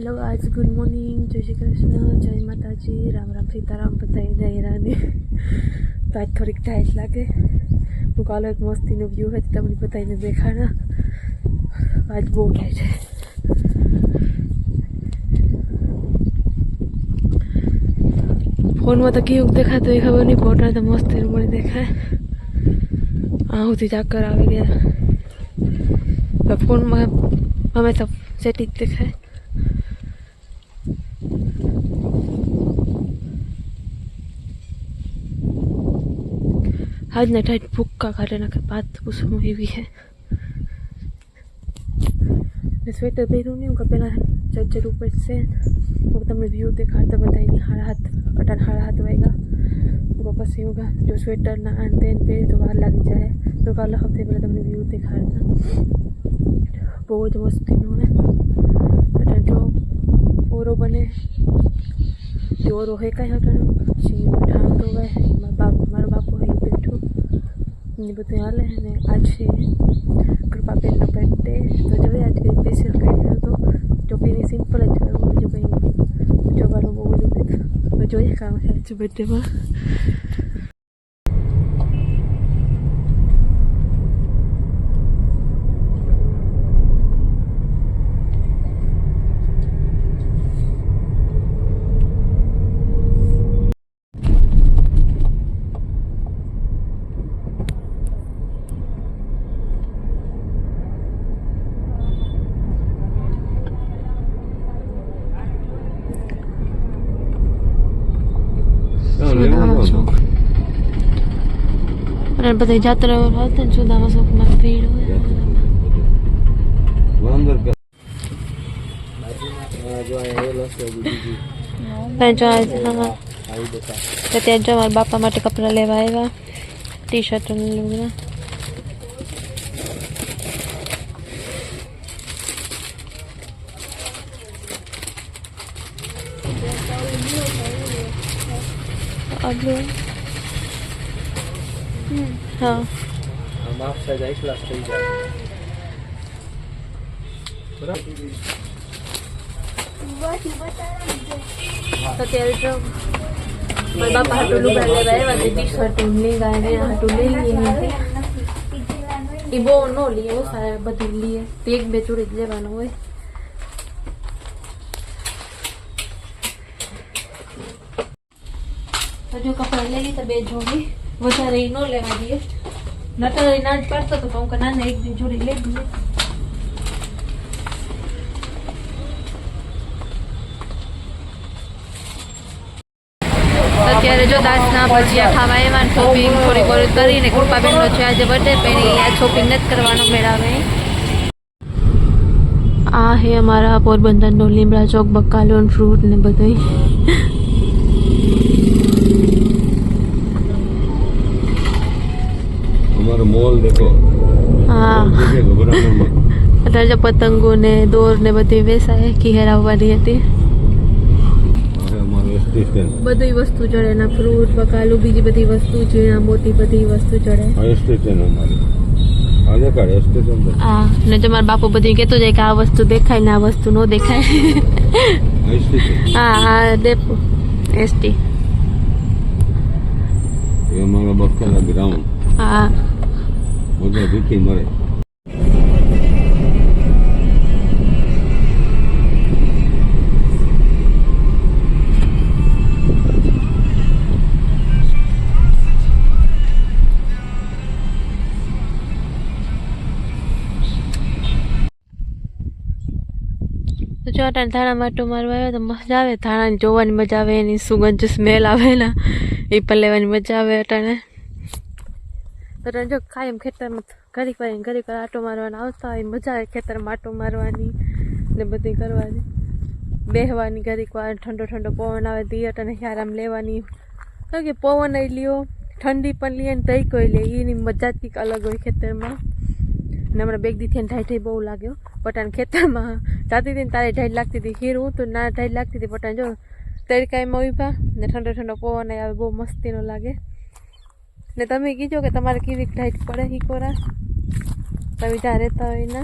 hello आज good morning जय श्री कृष्ण जय माता जी राम राम सीताराम बताई दयरानी तो आज थोड़ी टाइट लगे वो कल एक मस्त दिन व्यू है तब मैं बताई ने देखा ना आज वो टाइट है फोन में तो क्यों देखा तो देखा नहीं बोटा तो मस्त दिन मैं देखा आऊँ तो जाकर आ गया तो फोन में हमेशा सेटिंग देखा है हर नटाइट बुक का घटना के बाद उस मूवी भी है इसमें तभी उन्होंने उनका पहला चर्चे रूप से एकदम तो रिव्यू देखा तो बताएंगे हर हाथ कटन हर हाथ होएगा वापस ही होगा जो स्वेटर ना आते हैं फिर दोबारा लग जाए तो कल हफ्ते पहले तब तो रिव्यू देखा था बहुत मस्त दिन हो रहा जो और बने जो रोहे का है सीन उठान तो गए मेरे बाप मेरे बाप को है ને બધું હાલે અને આજે કૃપાબેનનો બર્થડે તો જોઈએ આજે કંઈ સ્પેશિયલ કંઈ થયું હતું જો કંઈ સિમ્પલ જ કરવું બીજું કંઈ જોવાનું બહુ બધું તો જોઈએ કામ થાય છે બર્થડેમાં ગણપતિ જાત્રા હતી ને સુદામા સુખમાં ભીડ હોય ત્યાં જો મારા બાપા માટે કપડાં લેવા આવ્યા ટી શર્ટ અને લુગડા અગલું हाँ हम आप सजाई क्लास पे जा તો ત્યારે જો મારા બાપા હાટુલું ભલે ભાઈ વાંધી દી શર્ટુલની ગાયને હાટુલી લીએ બહુ નો લીએ બહુ સારા બધું લીએ તે એક બે ચોરી લેવાનું હોય તો જો કપડાં લઈ લીધા બે જોડી વધારે ન લેવા દઈએ નટર ના જ પાડતો તો કહું નાના એક બે જોડી લઈ દઈએ અત્યારે જો ના ભજીયા ખાવા એવા શોપિંગ થોડી ઘણી કરીને કૃપાબેનનો છે આજે બર્થડે પેલી આ શોપિંગ નથી કરવાનો મેળાવે આ હે અમારા પોરબંદરનો લીમડા ચોક બકાલોન ફ્રૂટ ને બધું मॉल देखो हाँ राजा पतंगों ने દોર ને બધી વેસાય ઘેરાવવાની હતી બધી વસ્તુ ચડે ના ફ્રૂટ બકાલુ બીજી બધી વસ્તુ ઝીણા મોટી બધી વસ્તુ ચડે હા ને તમારા બાપુ બધી કેતો જાય કે આ વસ્તુ દેખાય ને આ વસ્તુ નો દેખાય હા હા ડેપો એસટી એ અમારો બક્કાના ગ્રાઉન્ડ હા ઓ ગીકી મરે તો જો તાણ દાણા માટો મારવા આવે તો મજા આવે દાણા ને જોવાની મજા આવે એની સુગંધ સ્મેલ આવે ને એ પલ્લેવણ મજા આવે એટલે તો જો કાયમ ખેતરમાં ઘડીક વાર ઘડીક વાર આટો મારવાનો આવતા હોય મજા આવે ખેતરમાં આટો મારવાની ને બધી કરવાની બેહવાની ઘડીક વાર ઠંડો ઠંડો પવન આવે દિયટ અને આરામ લેવાની કારણ કે પવન લ્યો ઠંડી પણ લઈએ ને તૈકો લે એની મજા જ કંઈક અલગ હોય ખેતરમાં ને હમણાં બેગ દીથી ઢાઈ ઢાઈ બહુ લાગ્યો પટાણ ખેતરમાં જાતી હતી ને તારે ઢાઈ લાગતી હતી હીર હું તો ના ઢાઈ લાગતી હતી પટાણ જો તડકાઈમાં ઉભા ને ઠંડો ઠંડો પવન આવે બહુ મસ્તીનો લાગે ને તમે કીજો કે તમારે કેવી ટાઈટ પડે હિકોરા તમે જ્યાં રહેતા હોય ને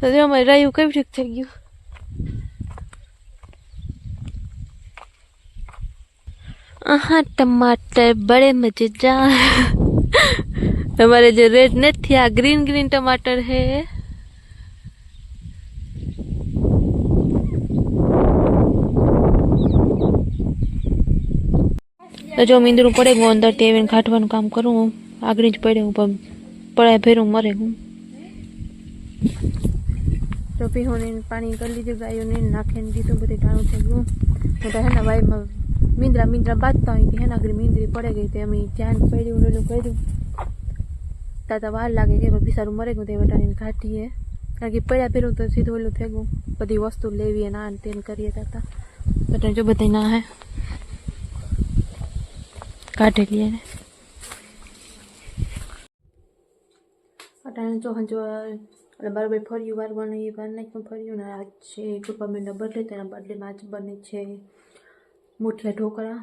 તો જો અમારે રહ્યું કેવું ઠીક થઈ ગયું हाँ टमाटर बड़े मजेदार हमारे जो रेड नेट थे ग्रीन ग्रीन टमाटर है जो इंद्रू पड़े गो अंदर तेवीन घाटवा काम करूँ हूँ पड़े हूँ पड़ा फेर मरे हूँ तो भी हूँ पानी कर लीजिए गायों ने नाखे दीदू बोते टाणू थे गो बता है ना भाई मिंद्रा मिंद्रा बात तो है ना अगर मिंद्री पड़े गई थे हमें चैन पेड़ उन्हें लोग पेड़ वाल लगे गए भी सारू मरे गए थे बेटा इन घाटी है क्योंकि पेड़ा फिर तो सीधे वेलू थे गो बधी वस्तु ले भी है जो बताई है काट लिए ने पटाने जो हंजो नंबर बे फॉर यू आर वन ये बन नहीं फॉर यू ना आज छे कृपा में नंबर लेते ना बदले माच बने छे मुठिया ढोकरा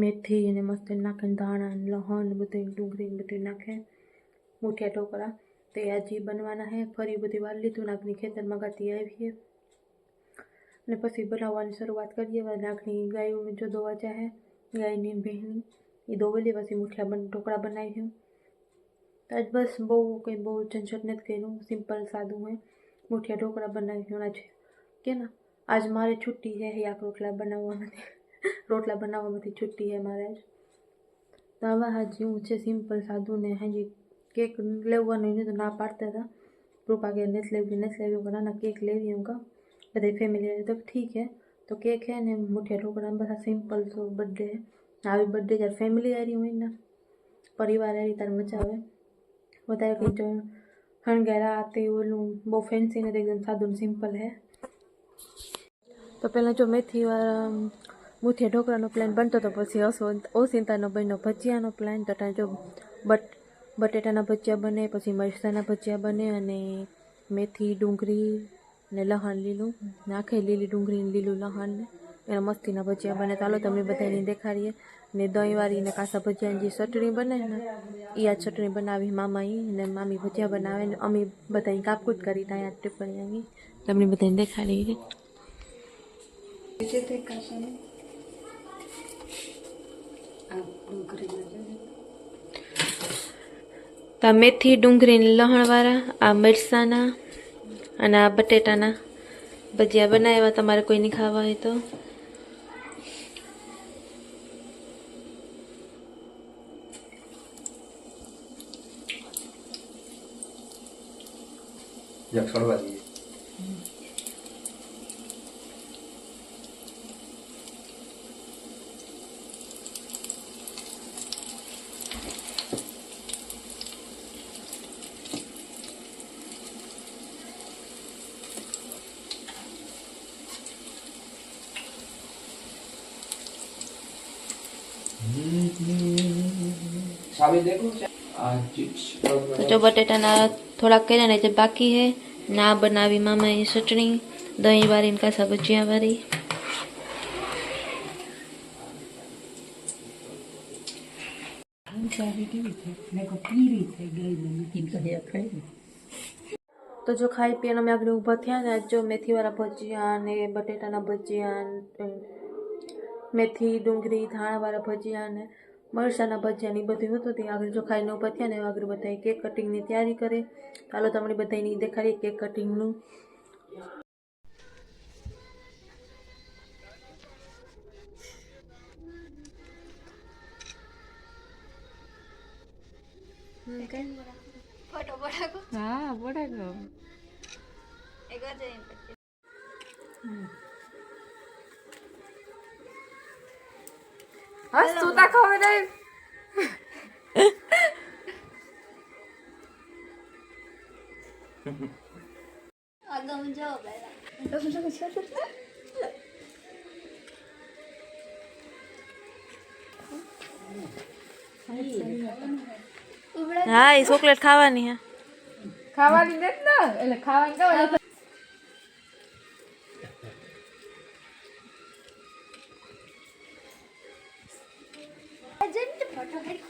मेथी ने मस्त नाक दाना लहन बते डुंगरी बते नाखे मुठिया ढोकरा तो आज बनवाना है फरी बधी वाल लीधु नाकनी खेतर में गाती आई ने पी એ ધોવેલીમાંથી મુઠિયા બન ઢોકળા બનાવી હું આજ બસ બહુ કંઈ બહુ ઝંઝટ નથી કર્યું સિમ્પલ સાદું મેં મુઠિયા ઢોકળા બનાવી આજે કે ના આજ મારે છુટ્ટી છે યાક રોટલા બનાવવામાંથી રોટલા બનાવવામાંથી છુટ્ટી છે મારે આજ તો હવે હાજી હું છે સિમ્પલ સાદું ને હાજી કેક લેવાનું એને તો ના પાડતા હતા કૃપા કે નથી લેવી નથી લેવી હું નાના કેક લેવી હું કહું બધા ફેમિલી તો ઠીક હે तो केक है ने मुठिया ढोकड़ा बस सिंपल सो बर्थडे આવી બર્થડે જ્યારે ફેમિલી હારી હોય ને પરિવાર હારી ત્યારે મજા આવે વધારે કંઈ જો હણગેરા તે ઓલું બહુ ફેન્સી નથી એકદમ સાદું સિમ્પલ હે તો પહેલાં જો મેથીવાળા મુથિયા ઢોકળાનો પ્લાન બનતો હતો પછી ઓસો ઓસિંતાનો બન્યો ભજીયાનો પ્લાન તો ત્યાં જો બટ બટેટાના ભજીયા બને પછી મરસાના ભજીયા બને અને મેથી ડુંગળી ને લહણ લીલું નાખે લીલી ડુંગળી લીલું લહણ એના મસ્તીના ભજીયા બને ચાલો તમે બધાને દેખાડીએ ને દહીંવાળીને કાસા ભજીયાની જે ચટણી બને ને એ આ ચટણી બનાવી મામા ને મામી ભજીયા બનાવે ને અમે બધાની કાપકૂટ કરી ત્યાં ટિપ્પણી આવી તમને બધાને દેખાડી આ મેથી ડુંગળીની લહણવાળા આ મરસાના અને આ બટેટાના ભજીયા બનાવ્યા તમારે કોઈને ખાવા હોય તો যাক সরবা দিয়ে તો બટેટાના थोड़ा करें बाकी है ना बना भी मामा ये चटनी दही वाली इनका सब्जियाँ वाली तो जो खाई पी मैं आगे उभा थे जो मेथी वाला भजिया ने बटेटा भजिया मेथी डूंगी धाणा वाला भजिया ने મરસાના ભજીયાની બધું હતું ત્યાં આગળ જો ખાઈને ઊભા થયા ને આગળ બધા કેક કટિંગની તૈયારી કરે ચાલો તમને બધાની દેખાડીએ કેક કટિંગનું ફોટો પડાકો હા પડાકો એક હસ તું તા ખબર આગમ જો બેલા હા એ ચોકલેટ ખાવાની હે ખાવાની ને એટલે ખાવાની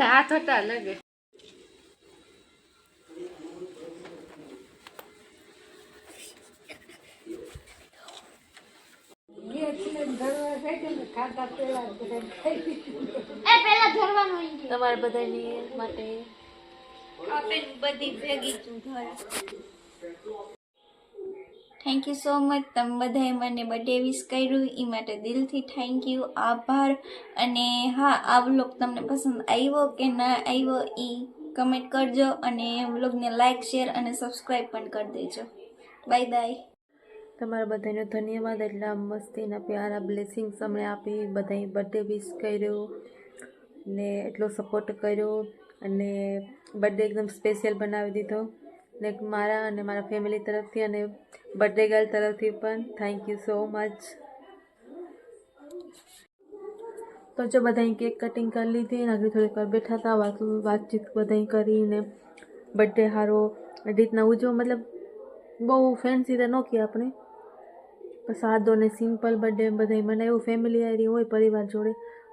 એટલે આ થટા લગે તમારે બધાની માટે બધી ભેગી છું ઘર થેન્ક યુ સો મચ તમે બધાએ મને બર્થડે વિશ કર્યું એ માટે દિલથી થેન્ક યુ આભાર અને હા આ વ્લોગ તમને પસંદ આવ્યો કે ના આવ્યો એ કમેન્ટ કરજો અને વ્લોગને લાઇક શેર અને સબસ્ક્રાઈબ પણ કરી દેજો બાય બાય તમારા બધાને ધન્યવાદ એટલા મસ્તીના પ્યારા બ્લેસિંગ્સ અમને આપી બધાએ બર્થડે વિશ કર્યો ને એટલો સપોર્ટ કર્યો અને બર્થડે એકદમ સ્પેશિયલ બનાવી દીધો ને મારા અને મારા ફેમિલી તરફથી અને બર્થડે ગર્લ તરફથી પણ થેન્ક યુ સો મચ તો જો બધાએ કેક કટિંગ કરી લીધી અને આગળ થોડીક વાર બેઠા હતા વાત વાતચીત બધાએ કરીને બર્થડે હારો રીતના ઉજવો મતલબ બહુ ફેન્સી તો ન કે આપણે સાદો ને સિમ્પલ બર્થડે બધાય મને એવું ફેમિલી આયરી હોય પરિવાર જોડે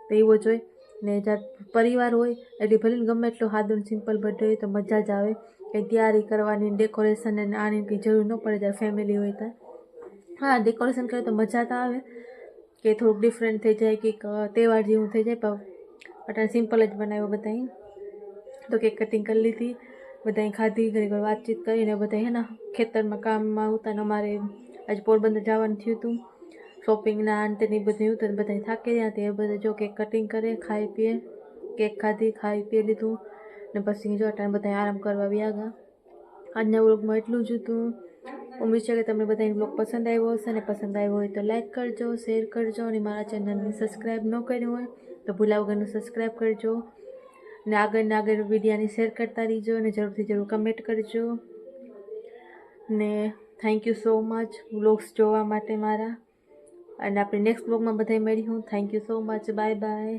તો એવો જોઈ ને જાત પરિવાર હોય એટલે ભલે ગમે એટલો સાદો ને સિમ્પલ બર્થડે હોય તો મજા જ આવે કે તૈયારી કરવાની ડેકોરેશન અને આની કંઈ જરૂર ન પડે ત્યારે ફેમિલી હોય ત્યાં હા ડેકોરેશન કરે તો મજા તો આવે કે થોડુંક ડિફરન્ટ થઈ જાય કે તહેવાર જેવું થઈ જાય પણ અટાણે સિમ્પલ જ બનાવ્યો બધાય તો કેક કટિંગ કરી લીધી બધાય ખાધી ઘરે ઘર વાતચીત કરીને બધા હે ને ખેતરમાં કામમાં હતા ને અમારે આજે પોરબંદર જવાનું થયું હતું શોપિંગના અંતેની બધું હતું બધા થાકી રહ્યા તે બધા જો કેક કટિંગ કરે ખાઈ પીએ કેક ખાધી ખાઈ પીએ લીધું ને પછી જો અટાણે બધા આરામ કરવા આવ્યા હતા આજના વ્લોગમાં એટલું જ હતું ઉમેદ છે કે તમને બધાને વ્લોગ પસંદ આવ્યો હશે અને પસંદ આવ્યો હોય તો લાઇક કરજો શેર કરજો અને મારા ચેનલને સબસ્ક્રાઈબ ન કર્યું હોય તો ભૂલા વગરનું સબસ્ક્રાઈબ કરજો ને આગળ આગળ વિડીયાને શેર કરતા રહીજો અને જરૂરથી જરૂર કમેન્ટ કરજો ને thank you so much vlogs જોવા માટે મારા અને આપણે નેક્સ્ટ બ્લોગમાં બધાય મળ્યું thank you so much bye bye